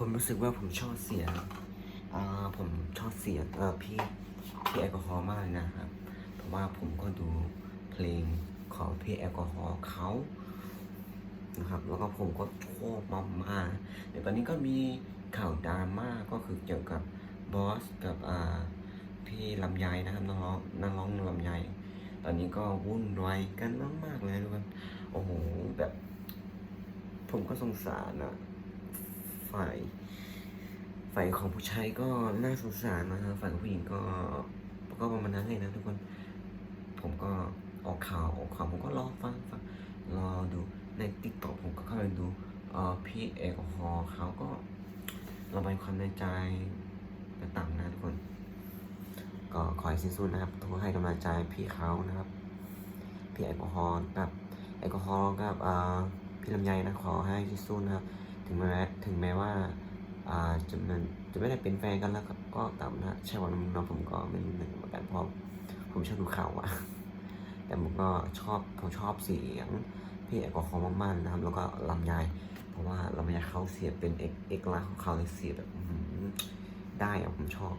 ผมรู้สึกว่าผมชอบเสียอ่าผมชอบเสียงเออพี่พี่แอลกอฮอล์มากเลยนะครับ เพราะว่าผมก็ดูเพลงของพี่แอลกอฮอล์เขานะครับ แล้วก็ผมก็ชอบมากมาเดี๋ยวตอนนี้ก็มีข่าวดราม่าก็คือเกี่ยวกับบอสกับอ่าพี่ลำไยนะครับนักร้องนักร้องลำไยตอนนี้ก็วุ่นวายกันมากๆเลยทุกคนโอ้โหแบบ ผมก็สงสารนะ ฝ่าย ฝ่ายของผู้ชายก็น่าสงสารนะฮะฝ่ายของผู้หญิงก็ก็ประมาณนั้นเลยนะทุกคน ผมก็ออกข่าวออกข่าวผมก็รอฟังฟังรอดูในติ๊กต็อกผมก็เข้าไปดูเออพี่แอลกอฮอล์เขาก็ระบายความในใจต่างๆนะทุกคน ก็ขอให้สิ้นสุดนะครับทุกคนให้กำลังใจพี่เขานะครับ พี่แอลกอฮอล์กับแอลกอฮอล์กับอ่าพี่ลำไยนะขอให้ที่สู้นะครับ ถึงแม้ถึงแม้ว่าอาจะมันจะไม่ได้เป็นแฟนกันแล้วครับก็ตามนะใช่ว่าน้องผมก็ไม่รู้เหมือนกันเพราะผมชอบดูข่าวอะแต่ผมก็ชอบผมชอบเสียงพี่แอลกอฮอล์มากๆนะครับ แล้วก็ลำไยเพราะว่าลำไยเขาเสียเป็นเอกเอกลักษณ์ของเขาเลยเสียแบบได้อะผมชอบ